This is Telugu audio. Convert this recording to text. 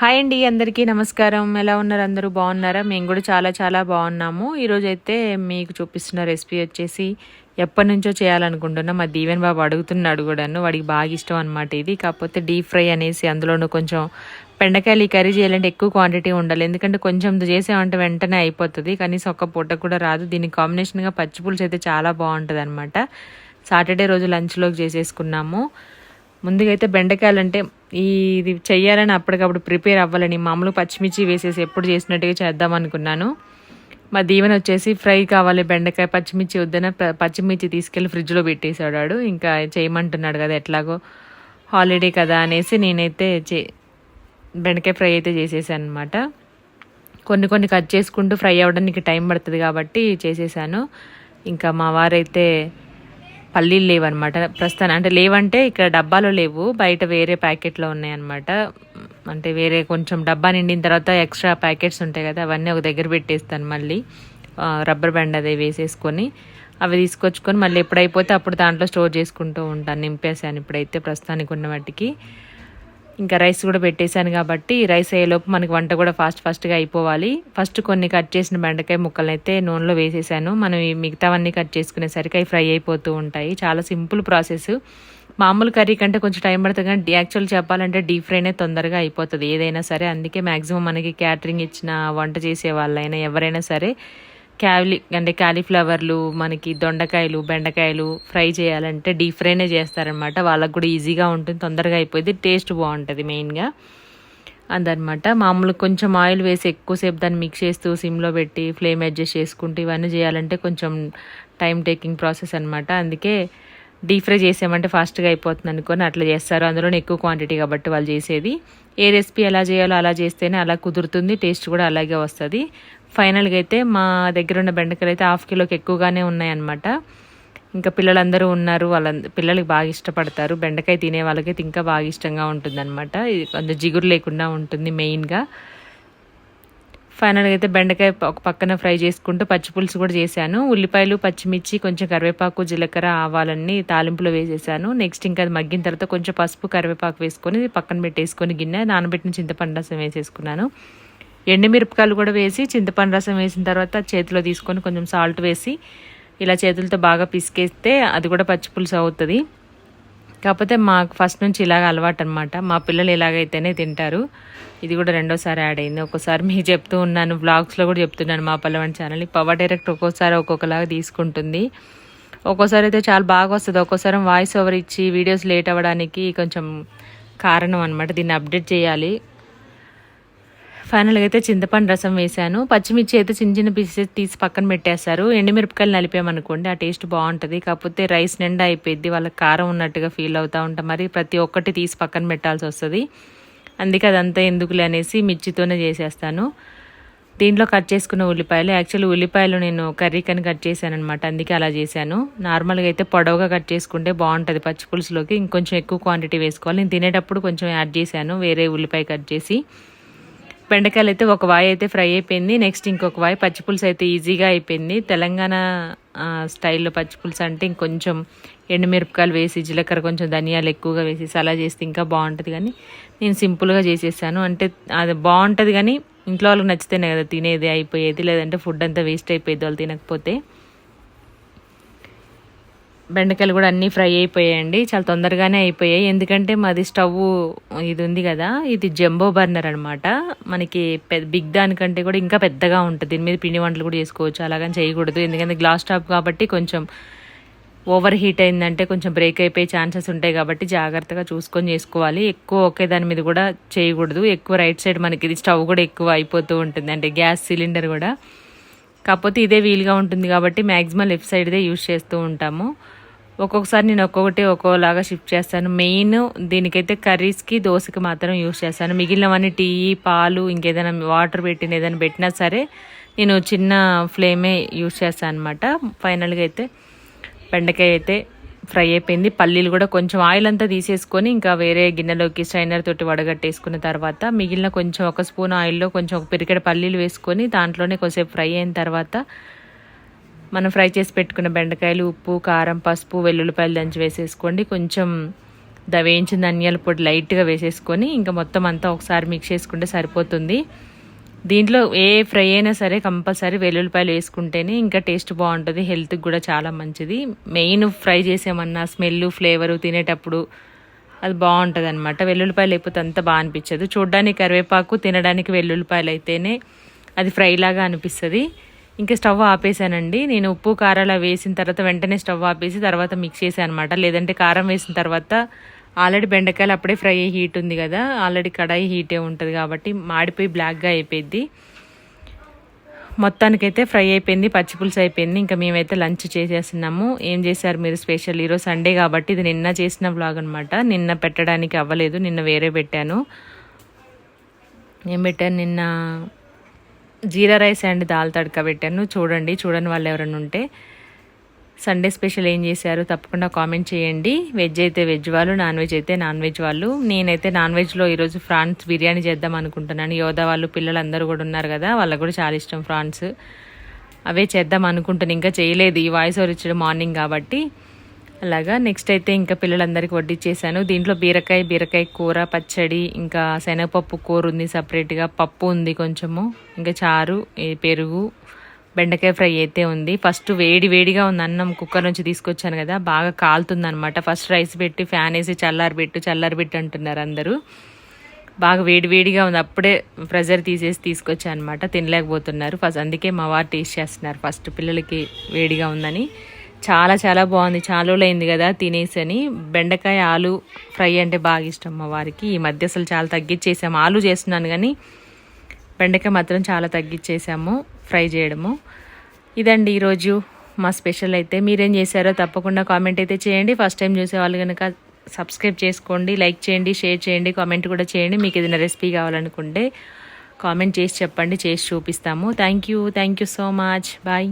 హాయ్ అండి అందరికీ నమస్కారం. ఎలా ఉన్నారు? అందరూ బాగున్నారా? మేము కూడా చాలా చాలా బాగున్నాము. ఈరోజు అయితే మీకు చూపిస్తున్న రెసిపీ వచ్చేసి ఎప్పటి నుంచో చేయాలనుకుంటున్నా. మా దీవెన్ బాబు అడుగుతున్నాడు కూడాను. వాడికి బాగా ఇష్టం అనమాట ఇది. కాకపోతే డీప్ ఫ్రై అనేసి అందులోనూ కొంచెం బెండకాయలు ఈ కర్రీ చేయాలంటే ఎక్కువ క్వాంటిటీ ఉండాలి. ఎందుకంటే కొంచెం చేసామంటే వెంటనే అయిపోతుంది. కనీసం ఒక్క పూట కూడా రాదు. దీనికి కాంబినేషన్గా పచ్చిపులుసు అయితే చాలా బాగుంటుంది అనమాట సాటర్డే రోజు లంచ్లోకి చేసేసుకున్నాము. ముందుగా అయితే బెండకాయలు అంటే ఈ ఇది చెయ్యాలని అప్పటికప్పుడు ప్రిపేర్ అవ్వాలని మామూలు పచ్చిమిర్చి వేసేసి ఎప్పుడు చేసినట్టుగా చేద్దాం అనుకున్నాను. మా దీవెన వచ్చేసి ఫ్రై కావాలి బెండకాయ పచ్చిమిర్చి వద్దన పచ్చిమిర్చి తీసుకెళ్ళి ఫ్రిడ్జ్లో పెట్టేశాడు వాడు. ఇంకా చేయమంటున్నాడు కదా ఎట్లాగో హాలిడే కదా అనేసి నేనైతే చే బెండకాయ ఫ్రై అయితే చేసేసాను అనమాట కొన్ని కొన్ని కట్ చేసుకుంటూ ఫ్రై అవ్వడానికి టైం పడుతుంది కాబట్టి చేసేసాను. ఇంకా మా వారైతే పల్లీలు లేవన్నమాట. ప్రస్తుతానికి అంటే లేవంటే ఇక్కడ డబ్బాలో లేవు. బయట వేరే ప్యాకెట్లో ఉన్నాయన్నమాట. అంటే వేరే కొంచెం డబ్బా నిండిన తర్వాత ఎక్స్ట్రా ప్యాకెట్స్ ఉంటాయి కదా అవన్నీ ఒక దగ్గర పెట్టేస్తాను మళ్ళీ. రబ్బర్ బ్యాండ్ అదే వేసేసుకొని అవి తీసుకొచ్చుకొని మళ్ళీ ఎప్పుడైపోతే అప్పుడు దాంట్లో స్టోర్ చేసుకుంటూ ఉంటాను. నింపేసాను ఇప్పుడైతే ప్రస్తుతానికి ఉన్న వాటికి. ఇంకా రైస్ కూడా పెట్టేశాను కాబట్టి రైస్ అయ్యేలోపు మనకి వంట కూడా ఫాస్ట్ ఫాస్ట్గా అయిపోవాలి. ఫస్ట్ కొన్ని కట్ చేసిన బెండకాయ ముక్కలను అయితే నూనెలో వేసేసాను. మనం మిగతావన్నీ కట్ చేసుకునేసరికి అవి ఫ్రై అయిపోతూ ఉంటాయి. చాలా సింపుల్ ప్రాసెస్. మామూలు కర్రీ కంటే కొంచెం టైం పడుతుంది కానీ యాక్చువల్ చెప్పాలంటే డీప్ ఫ్రైనే తొందరగా అయిపోతుంది. ఏదైనా సరే అందుకే మ్యాక్సిమం మనకి క్యాటరింగ్ ఇచ్చిన వంట చేసే వాళ్ళైనా ఎవరైనా సరే క్యాలి అంటే కాలీఫ్లవర్లు మనకి దొండకాయలు బెండకాయలు ఫ్రై చేయాలంటే డీప్ ఫ్రైనే చేస్తారనమాట. వాళ్ళకు కూడా ఈజీగా ఉంటుంది తొందరగా అయిపోయింది టేస్ట్ బాగుంటుంది మెయిన్గా. అందనమాట. మామూలు కొంచెం ఆయిల్ వేసి ఎక్కువసేపు దాన్ని మిక్స్ చేస్తూ సిమ్లో పెట్టి ఫ్లేమ్ అడ్జస్ట్ చేసుకుంటూ ఇవన్నీ చేయాలంటే కొంచెం టైం టేకింగ్ ప్రాసెస్ అనమాట అందుకే డీప్ ఫ్రై చేసామంటే ఫాస్ట్గా అయిపోతుంది అనుకొని అట్లా చేస్తారు. అందులోనే ఎక్కువ క్వాంటిటీ కాబట్టి వాళ్ళు చేసేది. ఏ రెసిపీ ఎలా చేయాలో అలా చేస్తేనే అలా కుదురుతుంది టేస్ట్ కూడా అలాగే వస్తుంది. ఫైనల్గా అయితే మా దగ్గర ఉన్న బెండకాయలు అయితే హాఫ్ కిలోకి ఎక్కువగానే ఉన్నాయన్నమాట. ఇంకా పిల్లలందరూ ఉన్నారు వాళ్ళ పిల్లలకి బాగా ఇష్టపడతారు. బెండకాయ తినే వాళ్ళకైతే ఇంకా బాగా ఇష్టంగా ఉంటుందన్నమాట. ఇది కొంచెం జిగురు లేకుండా ఉంటుంది మెయిన్గా ఫైనల్గా అయితే బెండకాయ ఒక పక్కన ఫ్రై చేసుకుంటూ పచ్చిపులుసు కూడా చేశాను. ఉల్లిపాయలు పచ్చిమిర్చి కొంచెం కరివేపాకు జీలకర్ర ఆవాలన్నీ తాలింపులో వేసేసాను. నెక్స్ట్ ఇంకా అది మగ్గిన తర్వాత కొంచెం పసుపు కరివేపాకు వేసుకొని పక్కన పెట్టేసుకొని గిన్నె నానబెట్టిన చింతపండు రసం వేసేసుకున్నాను. ఎండుమిరపకాయలు కూడా వేసి చింతపండు రసం వేసిన తర్వాత చేతిలో తీసుకొని కొంచెం సాల్ట్ వేసి ఇలా చేతులతో బాగా పిసికేస్తే అది కూడా పచ్చి పులుసు అవుతుంది. కాకపోతే మాకు ఫస్ట్ నుంచి ఇలాగ అలవాటు అనమాట మా పిల్లలు ఇలాగైతేనే తింటారు. ఇది కూడా రెండోసారి యాడ్ అయింది. ఒక్కోసారి మీకు చెప్తూ ఉన్నాను వ్లాగ్స్లో కూడా చెప్తున్నాను మా పల్లవన్ ఛానల్ పవర్ డైరెక్ట్ ఒక్కోసారి ఒక్కొక్కలాగా తీసుకుంటుంది. ఒక్కోసారి అయితే చాలా బాగా వస్తుంది. ఒక్కోసారి వాయిస్ ఓవర్ ఇచ్చి వీడియోస్ లేట్ అవ్వడానికి కొంచెం కారణం అనమాట దీన్ని అప్డేట్ చేయాలి. ఫైనల్గా అయితే చింతపండు రసం వేశాను. పచ్చిమిర్చి అయితే చిన్న చిన్న పీసెస్ తీసి పక్కన పెట్టేస్తారు ఎండుమిరపకాయలు నలిపామనుకోండి ఆ టేస్ట్ బాగుంటుంది. కాకపోతే రైస్ నిండా అయిపోయింది వాళ్ళకి కారం ఉన్నట్టుగా ఫీల్ అవుతూ ఉంటాం. మరి ప్రతి ఒక్కటి తీసి పక్కన పెట్టాల్సి వస్తుంది. అందుకే అదంతా ఎందుకులే అనేసి మిర్చితోనే చేసేస్తాను. దీంట్లో కట్ చేసుకున్న ఉల్లిపాయలు యాక్చువల్లీ ఉల్లిపాయలు నేను కర్రీ కని కట్ చేశాను అనమాట అందుకే అలా చేశాను. నార్మల్గా అయితే పొడవుగా కట్ చేసుకుంటే బాగుంటుంది పచ్చి పులుసులోకి. ఇంకొంచెం ఎక్కువ క్వాంటిటీ వేసుకోవాలి. నేను తినేటప్పుడు కొంచెం యాడ్ చేశాను వేరే ఉల్లిపాయ కట్ చేసి. బెండకాయలు అయితే ఒక వాయి అయితే ఫ్రై అయిపోయింది. నెక్స్ట్ ఇంకొక వాయి పచ్చిపులుసు అయితే ఈజీగా అయిపోయింది. తెలంగాణ స్టైల్లో పచ్చిపులుసు అంటే ఇంకొంచెం ఎండుమిరపకాయలు వేసి జీలకర్ర కొంచెం ధనియాలు ఎక్కువగా వేసేసి అలా చేస్తే ఇంకా బాగుంటుంది కానీ నేను సింపుల్గా చేసేసాను. అంటే అది బాగుంటుంది కానీ ఇంట్లో వాళ్ళకి నచ్చితేనే కదా తినేది అయిపోయేది. లేదంటే ఫుడ్ అంతా వేస్ట్ అయిపోయేది వాళ్ళు తినకపోతే. బెండకాయలు కూడా అన్నీ ఫ్రై అయిపోయాయండి. చాలా తొందరగానే అయిపోయాయి. ఎందుకంటే మాది స్టవ్ ఇది ఉంది కదా ఇది జంబో బర్నర్ అనమాట మనకి పెద్ద బిగ్ దానికంటే కూడా ఇంకా పెద్దగా ఉంటుంది. దీని మీద పిండి వంటలు కూడా చేసుకోవచ్చు. అలాగని చేయకూడదు. ఎందుకంటే గ్లాస్ టాప్ కాబట్టి కొంచెం ఓవర్ హీట్ అయిందంటే కొంచెం బ్రేక్ అయిపోయే ఛాన్సెస్ ఉంటాయి కాబట్టి జాగ్రత్తగా చూసుకొని చేసుకోవాలి. ఎక్కువ ఒకే దాని మీద కూడా చేయకూడదు. ఎక్కువ రైట్ సైడ్ మనకి ఇది స్టవ్ కూడా ఎక్కువ అయిపోతూ ఉంటుంది. అంటే గ్యాస్ సిలిండర్ కూడా. కాకపోతే ఇదే వీలుగా ఉంటుంది కాబట్టి మ్యాక్సిమం లెఫ్ట్ సైడ్దే యూజ్ చేస్తూ ఉంటాము. ఒక్కొక్కసారి నేను ఒక్కొక్కటి ఒక్కోలాగా షిఫ్ట్ చేస్తాను. మెయిన్ దీనికైతే కర్రీస్కి దోశకి మాత్రం యూస్ చేస్తాను. మిగిలినవన్నీ టీ పాలు ఇంకేదైనా వాటర్ పెట్టిన ఏదైనా పెట్టినా సరే నేను చిన్న ఫ్లేమే యూజ్ చేస్తాను అనమాట ఫైనల్గా అయితే బెండకాయ అయితే ఫ్రై అయిపోయింది. పల్లీలు కూడా కొంచెం ఆయిల్ అంతా తీసేసుకొని ఇంకా వేరే గిన్నెలోకి స్ట్రైనర్ తోటి వడగట్టేసుకున్న తర్వాత మిగిలిన కొంచెం ఒక స్పూన్ ఆయిల్లో కొంచెం ఒక పిరికెడ పల్లీలు వేసుకొని దాంట్లోనే కొంచెంసేపు ఫ్రై అయిన తర్వాత మనం ఫ్రై చేసి పెట్టుకున్న బెండకాయలు ఉప్పు కారం పసుపు వెల్లుల్లిపాయలు దంచి వేసేసుకోండి. కొంచెం ద వేయించిన ధనియాల పొడి లైట్గా వేసేసుకొని ఇంకా మొత్తం అంతా ఒకసారి మిక్స్ చేసుకుంటే సరిపోతుంది. దీంట్లో ఏ ఫ్రై అయినా సరే కంపల్సరీ వెల్లుల్లిపాయలు వేసుకుంటేనే ఇంకా టేస్ట్ బాగుంటుంది హెల్త్కి కూడా చాలా మంచిది. మెయిన్ ఫ్రై చేసామన్నా స్మెల్ ఫ్లేవరు తినేటప్పుడు అది బాగుంటుంది అనమాట వెల్లుల్లిపాయలు లేకపోతే అంత బాగా అనిపించదు. చూడడానికి కరివేపాకు తినడానికి వెల్లుల్లిపాయలు అయితేనే అది ఫ్రైలాగా అనిపిస్తుంది. ఇంకా స్టవ్ ఆపేసానండి నేను ఉప్పు కారాలు వేసిన తర్వాత వెంటనే స్టవ్ ఆపేసి తర్వాత మిక్స్ చేసాను అనమాట లేదంటే కారం వేసిన తర్వాత ఆల్రెడీ బెండకాయలు అప్పుడే ఫ్రై అయ్యి హీట్ ఉంది కదా ఆల్రెడీ కడాయి హీటే ఉంటుంది కాబట్టి మాడిపోయి బ్లాక్గా అయిపోయింది మొత్తానికైతే ఫ్రై అయిపోయింది పచ్చి పులుసు అయిపోయింది. ఇంకా మేమైతే లంచ్ చేసేస్తున్నాము. ఏం చేశారు మీరు స్పెషల్? ఈరోజు సండే కాబట్టి ఇది నిన్న చేసిన బ్లాగ్ అనమాట నిన్న పెట్టడానికి అవ్వలేదు నిన్న వేరే పెట్టాను. ఏం పెట్టాను నిన్న? జీరా రైస్ అండ్ దాల్ తడక పెట్టాను. చూడండి చూడని వాళ్ళు ఎవరైనా ఉంటే సండే స్పెషల్ ఏం చేశారు తప్పకుండా కామెంట్ చేయండి. వెజ్ అయితే వెజ్ వాళ్ళు నాన్ వెజ్ అయితే నాన్ వెజ్ వాళ్ళు. నేనైతే నాన్ వెజ్లో ఈరోజు ఫ్రాన్స్ బిర్యానీ చేద్దాం అనుకుంటున్నాను. యోధా వాళ్ళు పిల్లలందరూ కూడా ఉన్నారు కదా వాళ్ళకు కూడా చాలా ఇష్టం ఫ్రాన్స్. అవే చేద్దాం అనుకుంటున్నాను. ఇంకా చేయలేదు. ఈ వాయిస్ ఓవర్ ఇచ్చడం మార్నింగ్ కాబట్టి. అలాగా. నెక్స్ట్ అయితే ఇంకా పిల్లలందరికీ వడ్డిచ్చేసాను. దీంట్లో బీరకాయ బీరకాయ కూర పచ్చడి ఇంకా శనగపప్పు కూర ఉంది సపరేట్గా. పప్పు ఉంది కొంచెము ఇంకా చారు పెరుగు బెండకాయ ఫ్రై అయితే ఉంది. ఫస్ట్ వేడి వేడిగా ఉంది అన్నం కుక్కర్ నుంచి తీసుకొచ్చాను కదా బాగా కాలుతుంది అనమాట ఫస్ట్ రైస్ పెట్టి ఫ్యాన్ వేసి చల్లారి పెట్టు అంటున్నారు అందరూ. బాగా వేడి వేడిగా ఉంది అప్పుడే ప్రెజర్ తీసేసి తీసుకొచ్చా అనమాట తినలేకపోతున్నారు. ఫస్ట్ అందుకే మా వారు టేస్ట్ చేస్తున్నారు. ఫస్ట్ పిల్లలకి వేడిగా ఉందని. చాలా చాలా బాగుంది. చాలా అయింది కదా తినేసని. బెండకాయ ఆలు ఫ్రై అంటే బాగా ఇష్టం మా వారికి. ఈ మధ్య అసలు చాలా తగ్గించేసాము ఆలు చేస్తున్నాను కానీ బెండకాయ మాత్రం చాలా తగ్గించేసాము ఫ్రై చేయడము. ఇదండి ఈరోజు మా స్పెషల్ అయితే. మీరేం చేశారో తప్పకుండా కామెంట్ అయితే చేయండి. ఫస్ట్ టైం చూసే వాళ్ళు కనుక సబ్స్క్రైబ్ చేసుకోండి లైక్ చేయండి షేర్ చేయండి కామెంట్ కూడా చేయండి. మీకు ఏదైనా రెసిపీ కావాలనుకుంటే కామెంట్ చేసి చెప్పండి చేసి చూపిస్తాము. Thank you. Thank you so much. Bye.